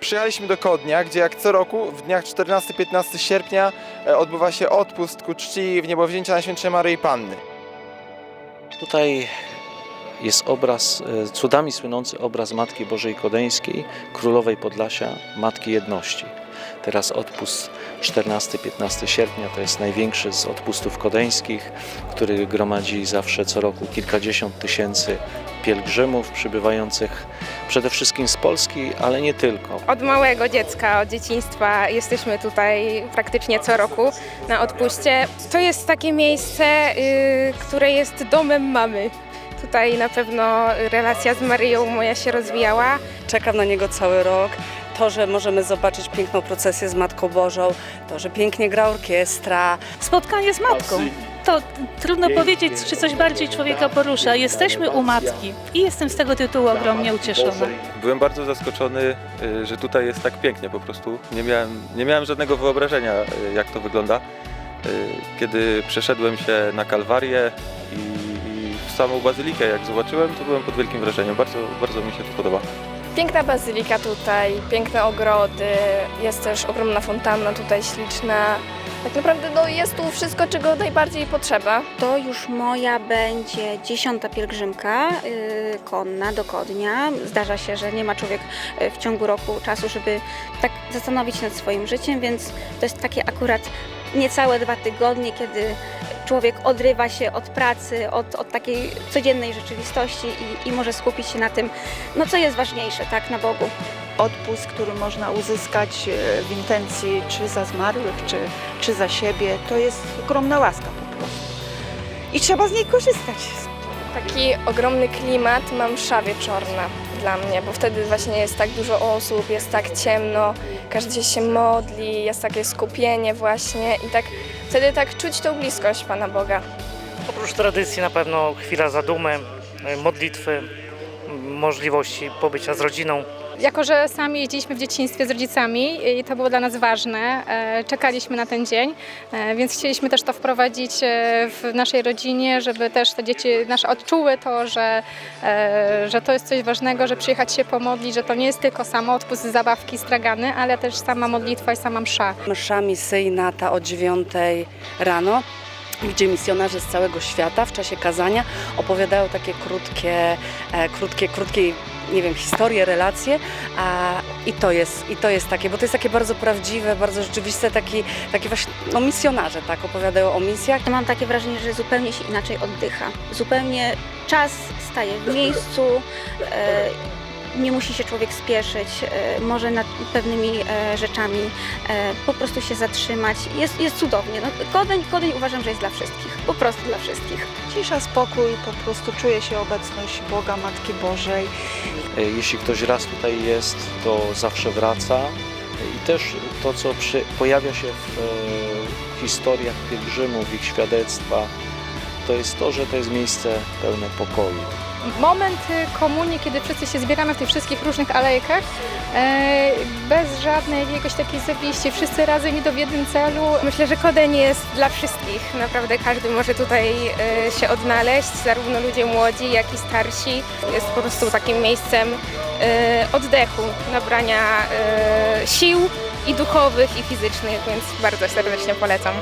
Przyjechaliśmy do Kodnia, gdzie jak co roku w dniach 14-15 sierpnia e, odbywa się odpust ku czci w niebowzięcia Najświętszej Maryi Panny. Tutaj jest obraz, e, cudami słynący obraz Matki Bożej Kodeńskiej, Królowej Podlasia, Matki Jedności. Teraz odpust 14-15 sierpnia to jest największy z odpustów kodeńskich, który gromadzi zawsze co roku kilkadziesiąt tysięcy pielgrzymów przybywających przede wszystkim z Polski, ale nie tylko. Od małego dziecka, od dzieciństwa jesteśmy tutaj praktycznie co roku na odpuście. To jest takie miejsce, y, które jest domem mamy. Tutaj na pewno relacja z Maryją moja się rozwijała. Czekam na niego cały rok. To, że możemy zobaczyć piękną procesję z Matką Bożą, to, że pięknie gra orkiestra, Spotkanie z matką. To trudno powiedzieć, czy coś bardziej człowieka porusza. Jesteśmy u matki i jestem z tego tytułu ogromnie ucieszona. Byłem bardzo zaskoczony, y, że tutaj jest tak pięknie po prostu. Nie miałem, nie miałem żadnego wyobrażenia, y, jak to wygląda. Y, Kiedy przeszedłem się na Kalwarię i, i w samą bazylikę, jak zobaczyłem, to byłem pod wielkim wrażeniem. Bardzo, bardzo mi się to podoba. Piękna bazylika tutaj, piękne ogrody, jest też ogromna fontanna tutaj śliczna. Tak naprawdę no, jest tu wszystko, czego najbardziej potrzeba. To już moja będzie dziesiąta pielgrzymka yy, konna do Kodnia. Zdarza się, że nie ma człowiek yy, w ciągu roku czasu, żeby tak zastanowić nad swoim życiem, więc to jest takie akurat niecałe dwa tygodnie, kiedy człowiek odrywa się od pracy, od, od takiej codziennej rzeczywistości i, i może skupić się na tym, no co jest ważniejsze, tak, na Bogu. Odpust, który można uzyskać e, w intencji czy za zmarłych, czy, czy za siebie, to jest ogromna łaska po prostu. I trzeba z niej korzystać. Taki ogromny klimat ma msza wieczorna dla mnie, bo wtedy właśnie jest tak dużo osób, jest tak ciemno, każdy się modli, jest takie skupienie właśnie i tak wtedy tak czuć tą bliskość Pana Boga. Oprócz tradycji na pewno chwila zadumy, y, modlitwy, możliwości pobycia z rodziną. Jako, że sami jeździliśmy w dzieciństwie z rodzicami i to było dla nas ważne, e, czekaliśmy na ten dzień, e, więc chcieliśmy też to wprowadzić e, w naszej rodzinie, żeby też te dzieci nasze odczuły to, że, że to jest coś ważnego, że przyjechać się pomodlić, że to nie jest tylko samo odpust, zabawki, stragany, ale też sama modlitwa i sama msza. msza misyjna ta o 9 rano gdzie misjonarze z całego świata w czasie kazania opowiadają takie krótkie, krótkie, krótkie nie wiem, historie, relacje a, i, to jest, i to jest takie, bo to jest takie bardzo prawdziwe, bardzo rzeczywiste, taki, taki właśnie, no misjonarze tak opowiadają o misjach. Mam takie wrażenie, że zupełnie się inaczej oddycha. Zupełnie czas staje w miejscu, e, nie musi się człowiek spieszyć, e, może nad pewnymi e, rzeczami e, po prostu się zatrzymać. Jest, jest cudownie. No, Kodeń, Kodeń uważam, że jest dla wszystkich, po prostu dla wszystkich. Cisza, spokój, po prostu czuje się obecność Boga, Matki Bożej. Jeśli ktoś raz tutaj jest, to zawsze wraca. I też to, co przy, pojawia się w historiach pielgrzymów, ich świadectwa, to jest to, że to jest miejsce pełne pokoju. moment komunii, kiedy wszyscy się zbieramy w tych wszystkich różnych alejkach, e, bez żadnej jakiejś takiej zawiści, wszyscy razem idą w jednym celu. Myślę, że Kodeń jest dla wszystkich. Naprawdę każdy może tutaj e, się odnaleźć, zarówno ludzie młodzi, jak i starsi. Jest po prostu takim miejscem e, oddechu, nabrania sił i duchowych, i fizycznych, więc bardzo serdecznie polecam.